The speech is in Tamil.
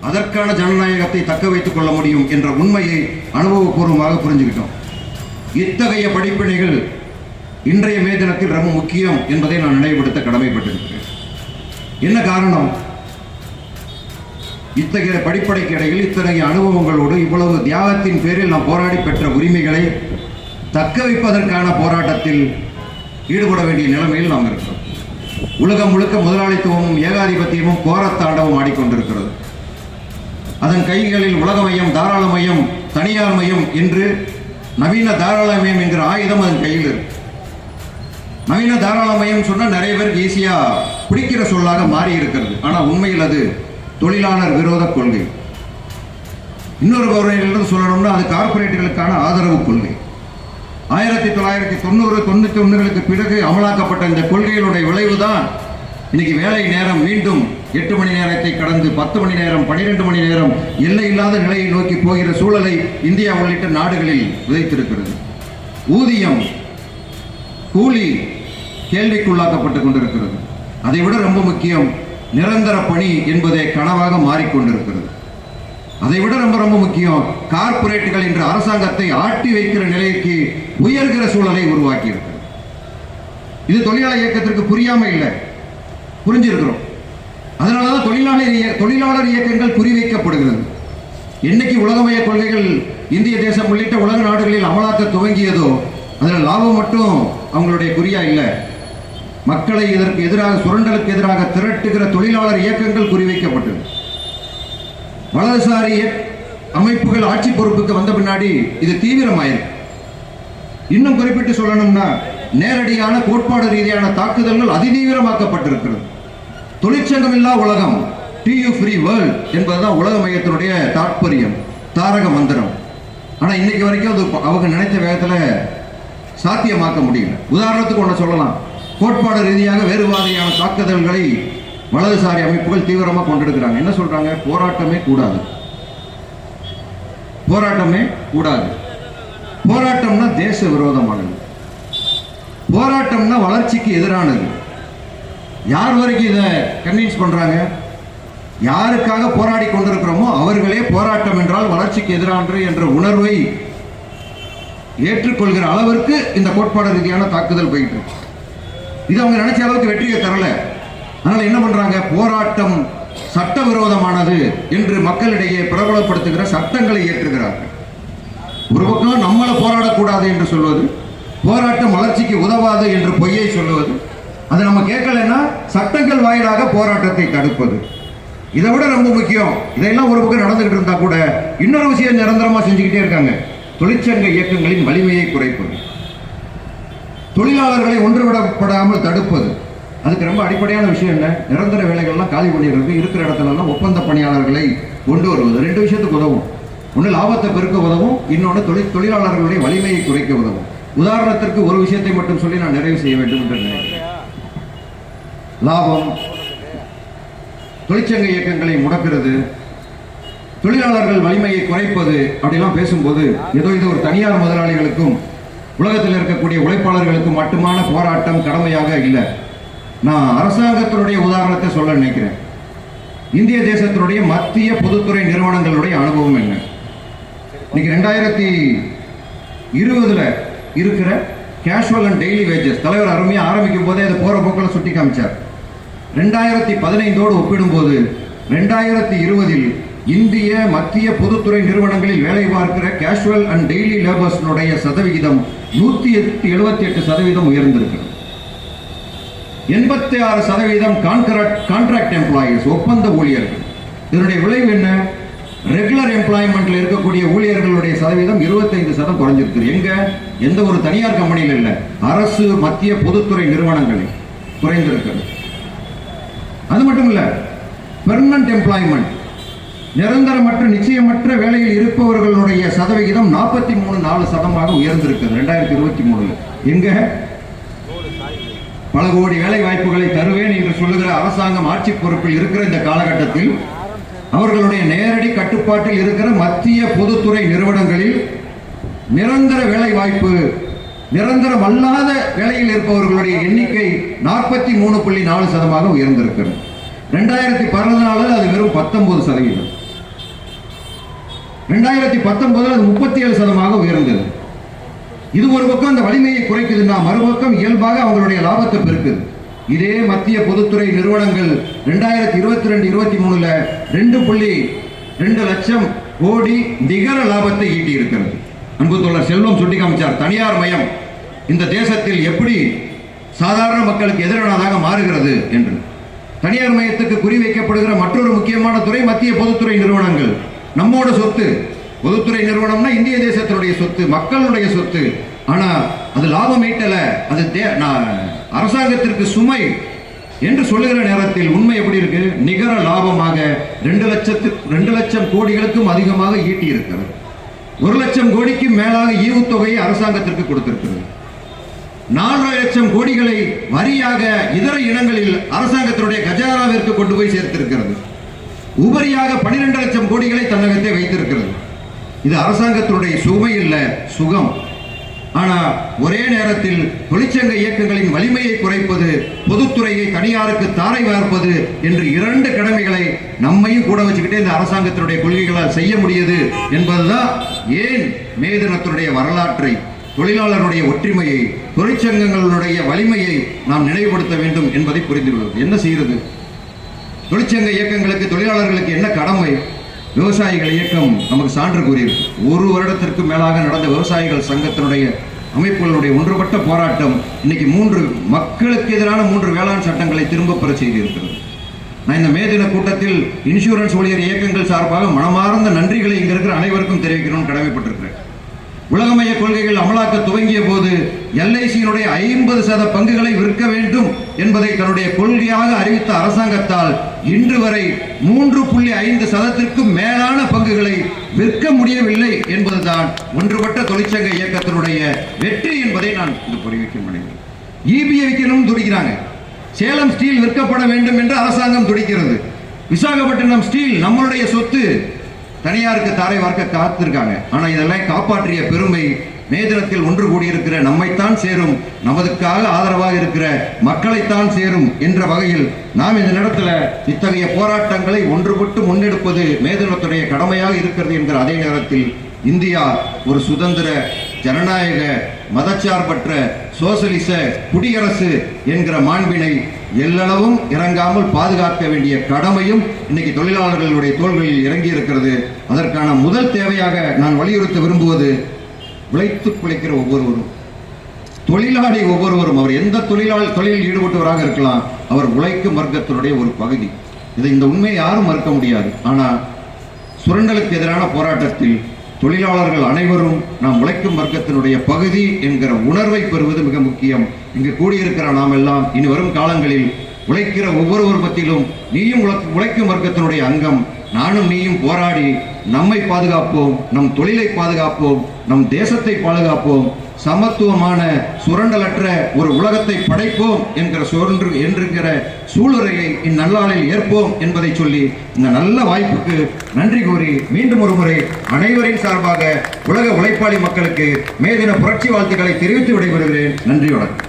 அதற்கான ஜனநாயகத்தை தக்க வைத்துக் கொள்ள முடியும் என்ற உண்மையை அனுபவபூர்வமாக புரிஞ்சுக்கிட்டோம். இத்தகைய படிப்பினைகள் இன்றைய மே தினத்தில் ரொம்ப முக்கியம் என்பதை நான் நினைவுபடுத்த கடமைப்பட்டிருக்கிறேன். என்ன காரணம்? இத்தகைய படிப்படைக்கு இடையில் இத்தகைய அனுபவங்களோடு இவ்வளவு தியாகத்தின் பேரில் நாம் போராடி பெற்ற உரிமைகளை தக்க வைப்பதற்கான போராட்டத்தில் ஈடுபட வேண்டிய நிலைமையில் நாம் இருக்கிறோம். உலகம் முழுக்க முதலாளித்துவமும் ஏகாதிபத்தியமும் கோரத்தாண்டவும் ஆடிக்கொண்டிருக்கிறது. அதன் கைகளில் உலகமயம் தாராளமயம் தனியார் மையம் என்று நவீன தாராளமயம் என்கிற ஆயுதம் அதன் கையில் இருக்கு. நவீன தாராளமயம் சொன்னால் நிறைய பேருக்கு ஈஸியாக பிடிக்கிற சொல்லாக மாறி இருக்கிறது. ஆனால் உண்மையில் அது தொழிலாளர் விரோத கொள்கை. இன்னொரு வகையிலிருந்து சொல்லணும்னா அது கார்ப்பரேட்டுகளுக்கான ஆதரவு கொள்கை. ஆயிரத்தி தொள்ளாயிரத்தி தொண்ணூறு தொண்ணூற்றி ஒன்றுகளுக்கு பிறகு அமலாக்கப்பட்ட இந்த கொள்கைகளுடைய விளைவுதான் இன்னைக்கு வேலை நேரம் மீண்டும் எட்டு மணி நேரத்தை கடந்து பத்து மணி நேரம் பனிரெண்டு மணி நேரம் எல்லை இல்லாத நிலையை நோக்கி போகிற சூழலை இந்தியா உள்ளிட்ட நாடுகளில் விதைத்திருக்கிறது. ஊதியம் கூலி கேள்விக்குள்ளாக்கப்பட்டு கொண்டிருக்கிறது. அதை விட ரொம்ப முக்கியம் நிரந்தர பணி என்பதே கனவாக மாறிக்கொண்டிருக்கிறது. அதை விட ரொம்ப ரொம்ப முக்கியம் கார்ப்பரேட்டுகள் என்ற அரசாங்கத்தை ஆட்டி வைக்கிற நிலைக்கு உயர்கிற சூழலை உருவாக்கி இருக்கிறது இது தொழிலாளர் இயக்கத்திற்கு புரியாம இல்லை. புரிஞ்சிருக்கிறோம். அதனாலதான் தொழிலாளர் தொழிலாளர் இயக்கங்கள் குறிவைக்கப்படுகிறது. என்னைக்கு உலகமய கொள்கைகள் இந்திய தேசம் உள்ளிட்ட உலக நாடுகளில் அமலாக்க துவங்கியதோ அதில் லாபம் மட்டும் அவங்களுடைய குறியா இல்லை. மக்களை இதற்கு எதிராக சுரண்டலுக்கு எதிராக திரட்டுகிற தொழிலாளர் இயக்கங்கள் குறிவைக்கப்பட்டது. வலதுசாரி அமைப்புகள் ஆட்சி பொறுப்புக்கு வந்த பின்னாடி இது தீவிரமாயிருக்கு. இன்னும் குறிப்பிட்டு சொல்லணும்னா நேரடியான கோட்பாடு ரீதியான தாக்குதல்கள் அதிதீவிரமாக்கப்பட்டிருக்கிறது. தொழிற்சங்கம் இல்லா உலகம் டியூ ஃப்ரீ வேர்ல்ட் என்பதுதான் உலக மையத்தினுடைய தாற்பயம் தாரக மந்திரம். ஆனால் இன்னைக்கு வரைக்கும் அது அவங்க நினைத்த வேகத்தில் சாத்தியமாக்க முடியல. உதாரணத்துக்கு ஒன்று சொல்லலாம். கோட்பாடு ரீதியாக வேறு தாக்குதல்களை வலதுசாரி அமைப்புகள் தீவிரமாக கொண்டெடுக்கிறாங்க என்ன சொல்றாங்க? போராட்டமே கூடாது. போராட்டமே கூடாது. போராட்டம்னா தேச விரோதமானது. போராட்டம்னா வளர்ச்சிக்கு எதிரானது. யார் வரைக்கும் இதை கன்வின்ஸ் பண்றாங்க? யாருக்காக போராடி கொண்டிருக்கிறோமோ அவர்களே போராட்டம் என்றால் வளர்ச்சிக்கு எதிரானது என்ற உணர்வை ஏற்றுக்கொள்கிற அளவிற்கு இந்த கோட்பாடு ரீதியான தாக்குதல் போயிட்டு இருக்கு. இது அவங்க நினைச்ச அளவுக்கு வெற்றியை தரல. அதனால என்ன பண்றாங்க? போராட்டம் சட்டவிரோதமானது என்று மக்களிடையே பிரபலப்படுத்துகிற சட்டங்களை ஏற்றுகிறார்கள் ஒரு பக்கம் நம்மளை போராடக்கூடாது என்று சொல்வது போராட்டம் வளர்ச்சிக்கு உதவாது என்று பொய்யை சொல்லுவது அதை நம்ம கேட்கலன்னா சட்டங்கள் வாயிலாக போராட்டத்தை தடுப்பது. இதை விட ரொம்ப முக்கியம் இதையெல்லாம் ஒரு பக்கம் நடந்துகிட்டு இருந்தா கூட இன்னொரு விஷயம் நிரந்தரமா செஞ்சுக்கிட்டே இருக்காங்க. தொழிற்சங்க இயக்கங்களின் வலிமையை குறைப்பது. தொழிலாளர்களை ஒன்றுவிடப்படாமல் தடுப்பது. அதுக்கு ரொம்ப அடிப்படையான விஷயம் என்ன? நிரந்தர வேலைகள்லாம் காலி பண்ணிடுறது இருக்கிற இடத்துலலாம் ஒப்பந்த பணியாளர்களை கொண்டு வருவது. ரெண்டு விஷயத்துக்கு உதவும். ஒன்று லாபத்தை பெருக்க உதவும் இன்னொன்று தொழில் தொழிலாளர்களுடைய வலிமையை குறைக்க உதவும். உதாரணத்திற்கு ஒரு விஷயத்தை மட்டும் சொல்லி நான் நிறைவு செய்ய வேண்டும் என்று நினைக்கிறேன். லாபம். தொழிற்சங்க இயக்கங்களை முடக்கிறது. தொழிலாளர்கள் வலிமையை குறைப்பது அப்படிலாம் பேசும்போது ஏதோ இது ஒரு தனியார் முதலாளிகளுக்கும் உலகத்தில் இருக்கக்கூடிய உழைப்பாளர்களுக்கும் மட்டுமான போராட்டம் கடமையாக இல்லை. நான் அரசாங்கத்தினுடைய உதாரணத்தை சொல்ல நினைக்கிறேன். இந்திய தேசத்தினுடைய மத்திய பொதுத்துறை நிறுவனங்களுடைய அனுபவம் என்ன? இன்னைக்கு ரெண்டாயிரத்தி இருபதுல இருக்கிற கேஷுவல் அண்ட் டெய்லி வேஜஸ் தலைவர் அருமையாக ஆரம்பிக்கும் போதே அதை போற போக்கில் சுட்டி காமிச்சார். ரெண்டாயிரத்தி பதினைந்தோடு ஒப்பிடும்போது ரெண்டாயிரத்தி இருபதில் இந்திய மத்திய பொதுத்துறை நிறுவனங்களில் வேலை பார்க்கிற கேஷுவல் அண்ட் டெய்லி லேபர்ஸ்னுடைய சதவிகிதம் நூத்தி எட்டு எழுபத்தி எட்டு சதவீதம் உயர்ந்திருக்கிறது. எண்பத்தி ஆறு சதவீதம் கான்ட்ராக்ட் கான்ட்ராக்ட் எம்ப்ளாயீஸ் ஒப்பந்த ஊழியர்கள். இதனுடைய விளைவு என்ன? ரெகுலர் எம்ப்ளாய்மெண்ட்ல இருக்கக்கூடிய ஊழியர்களுடைய சதவீதம் 25% சதம் குறைஞ்சிருக்கு எங்க? எந்த ஒரு தனியார் கம்பெனியில் இல்லை. அரசு மத்திய பொதுத்துறை நிறுவனங்களில் குறைந்திருக்கிறது. அது மட்டும் இல்லை பெர்மனன்ட் எம்ப்ளாய்மெண்ட் நிரந்தரமற்ற நிச்சயமற்ற வேலையில் இருப்பவர்களுடைய சதவிகிதம் நாற்பத்தி மூணு நாலு சதமாக உயர்ந்திருக்கிறது ரெண்டாயிரத்தி இருபத்தி மூணுல. எங்க? பல கோடி வேலை வாய்ப்புகளை தருவேன் என்று சொல்லுகிற அரசாங்கம் ஆட்சி பொறுப்பில் இருக்கிற இந்த காலகட்டத்தில் அவர்களுடைய நேரடி கட்டுப்பாட்டில் இருக்கிற மத்திய பொதுத்துறை நிறுவனங்களில் நிரந்தர வேலை வாய்ப்பு நிரந்தரம் அல்லாத வேலையில் இருப்பவர்களுடைய எண்ணிக்கை நாற்பத்தி மூணு புள்ளி நாலு சதமாக உயர்ந்திருக்கிறது. ரெண்டாயிரத்தி பதினாலு அது வெறும் பத்தொன்பது சதவீதம். ரெண்டாயிரத்தி பத்தொன்பதில் அது முப்பத்தி ஏழு சதமாக உயர்ந்தது. இது ஒரு பக்கம் அந்த வலிமையை குறைக்குதுன்னா மறுபக்கம் இயல்பாக அவங்களுடைய லாபத்தை பெருக்குது. இதே மத்திய பொதுத்துறை நிறுவனங்கள் ரெண்டாயிரத்தி இருபத்தி ரெண்டு இருபத்தி மூணுல ரெண்டு புள்ளி ரெண்டு லட்சம் கோடி நிகர லாபத்தை ஈட்டி இருக்கிறது அன்பு தோழர் செல்வம் சுட்டி காமிச்சார். தனியார் மயம். இந்த தேசத்தில் எப்படி சாதாரண மக்களுக்கு எதிரானதாக மாறுகிறது என்று. தனியார் மையத்துக்கு குறிவைக்கப்படுகிற மற்றொரு முக்கியமான துறை மத்திய பொதுத்துறை நிறுவனங்கள். நம்மோட சொத்து. பொதுத்துறை நிறுவனம்னா இந்திய தேசத்தினுடைய சொத்து மக்களுடைய சொத்து. ஆனால் அது லாபம் ஈட்டலை. அது தே- நான் அரசாங்கத்திற்கு சுமை என்று சொல்லுகிற நேரத்தில் உண்மை எப்படி இருக்கு? நிகர லாபமாக ரெண்டு லட்சத்து ரெண்டு லட்சம் கோடிகளுக்கும் அதிகமாக ஈட்டி இருக்கிறது ஒரு லட்சம் கோடிக்கு மேலாக ஈவுத்தொகையை அரசாங்கத்திற்கு கொடுத்திருக்கிறது. நாலரை லட்சம் கோடிகளை வரியாக இதர இனங்களில் அரசாங்கத்தினுடைய கஜானாவிற்கு கொண்டு போய் சேர்த்திருக்கிறது. உபரியாக 12 லட்சம் கோடிகளை தன்னகத்தை வைத்திருக்கிறது. இது அரசாங்கத்தினுடைய சுமை இல்ல சுகம். ஆனா ஒரே நேரத்தில் தொழிற்சங்க இயக்கங்களின் வலிமையை குறைப்பது பொதுத்துறையை தனியாருக்கு தாரை வார்ப்பது என்று இரண்டு கடமைகளை நம்மையும் கூட வச்சுக்கிட்டே இந்த அரசாங்கத்தினுடைய கொள்கைகளால் செய்ய முடியுது என்பதுதான் ஏன் மே தினத்தினுடைய வரலாற்றை தொழிலாளருடைய ஒற்றுமையை தொழிற்சங்கங்களுடைய வலிமையை நாம் நினைவுபடுத்த வேண்டும் என்பதை புரிந்து கொள்வது என்ன செய்கிறது? தொழிற்சங்க இயக்கங்களுக்கு தொழிலாளர்களுக்கு என்ன கடமை? விவசாயிகள் இயக்கம் நமக்கு சான்று கூறியிருக்கு. ஒரு வருடத்திற்கு மேலாக நடந்த விவசாயிகள் சங்கத்தினுடைய அமைப்புகளுடைய ஒன்றுபட்ட போராட்டம் இன்னைக்கு மூன்று மக்களுக்கு எதிரான மூன்று வேளாண் சட்டங்களை திரும்ப பெற செய்திருக்கிறது. நான் இந்த மே தின கூட்டத்தில் இன்சூரன்ஸ் ஊழியர் இயக்கங்கள் சார்பாக மனமார்ந்த இருக்கிற தெரிவிக்கணும்னு கடமைப்பட்டிருக்கிறேன். உலகமய கொள்கைகள் அமலாக்க துவங்கிய போது எல்ஐசியினுடைய ஐம்பது சத பங்குகளை விற்க வேண்டும் என்பதை தன்னுடைய கொள்கையாக அறிவித்த அரசாங்கத்தால் இன்று வரை மூன்று புள்ளி ஐந்து சதத்திற்கும் மேலான பங்குகளை விற்க முடியவில்லை என்பதுதான் ஒன்றுபட்ட தொழிற்சங்க இயக்கத்தினுடைய வெற்றி என்பதை நான் இங்கு தெரிவிக்க முடியும் ஈபியை விற்கணும்னு துடிக்கிறாங்க. சேலம் ஸ்டீல் விற்கப்பட வேண்டும் என்று அரசாங்கம் துடிக்கிறது. விசாகப்பட்டினம் ஸ்டீல் நம்மளுடைய சொத்து. தனியாருக்கு தாரை வார்க்க காத்திருக்காங்க. ஆனா இதெல்லாம் காப்பாற்றிய பெருமை மேதினத்தில் ஒன்று கூடியிருக்கிற நம்மைத்தான் சேரும் நமதுக்காக ஆதரவாக இருக்கிற மக்களைத்தான் சேரும் என்ற வகையில் நாம் இந்த நேரத்தில் இத்தகைய போராட்டங்களை ஒன்றுபட்டு முன்னெடுப்பது மே தினத்துடைய கடமையாக இருக்கிறது என்கிற அதே நேரத்தில் இந்தியா ஒரு சுதந்திர ஜனநாயக மதச்சார்பற்ற சோசலிச குடியரசு என்கிற மாண்பினை எல்லளவும் இறங்காமல் பாதுகாக்க வேண்டிய கடமையும் இன்னைக்கு தொழிலாளர்களுடைய தோள்களில் இறங்கி இருக்கிறது அதற்கான முதல் தேவையாக நான் வலியுறுத்த விரும்புவது உழைத்து பிழைக்கிற ஒவ்வொருவரும். தொழிலாளி ஒவ்வொருவரும் அவர் எந்த தொழிலாளி தொழிலில் ஈடுபட்டவராக இருக்கலாம் அவர் உழைக்கும் வர்க்கத்தினுடைய ஒரு பகுதி. இதை இந்த உண்மையை யாரும் மறுக்க முடியாது. ஆனால் சுரண்டலுக்கு எதிரான போராட்டத்தில் தொழிலாளர்கள் அனைவரும் நாம் உழைக்கும் வர்க்கத்தினுடைய பகுதி என்கிற உணர்வை பெறுவது மிக முக்கியம். இங்கு கூடியிருக்கிற நாம் எல்லாம் இனி வரும் காலங்களில் உழைக்கிற ஒவ்வொருவர் மத்தியிலும் நீயும் உழைக்கும் வர்க்கத்தினுடைய அங்கம். நானும் நீயும் போராடி நம்மை பாதுகாப்போம் நம் தொழிலை பாதுகாப்போம் நம் தேசத்தை பாதுகாப்போம். சமத்துவமான சுரண்டலற்ற ஒரு உலகத்தை படைப்போம் என்கிற சுரன்று என்கிற சூளுரையை இந்நல்லாளில் ஏற்போம் என்பதை சொல்லி இந்த நல்ல வாய்ப்புக்கு நன்றி கூறி மீண்டும் ஒரு முறை அனைவரின் சார்பாக உலக உழைப்பாளி மக்களுக்கு மே தின புரட்சி வாழ்த்துக்களை தெரிவித்து விடைபெறுகிறேன். நன்றி வணக்கம்.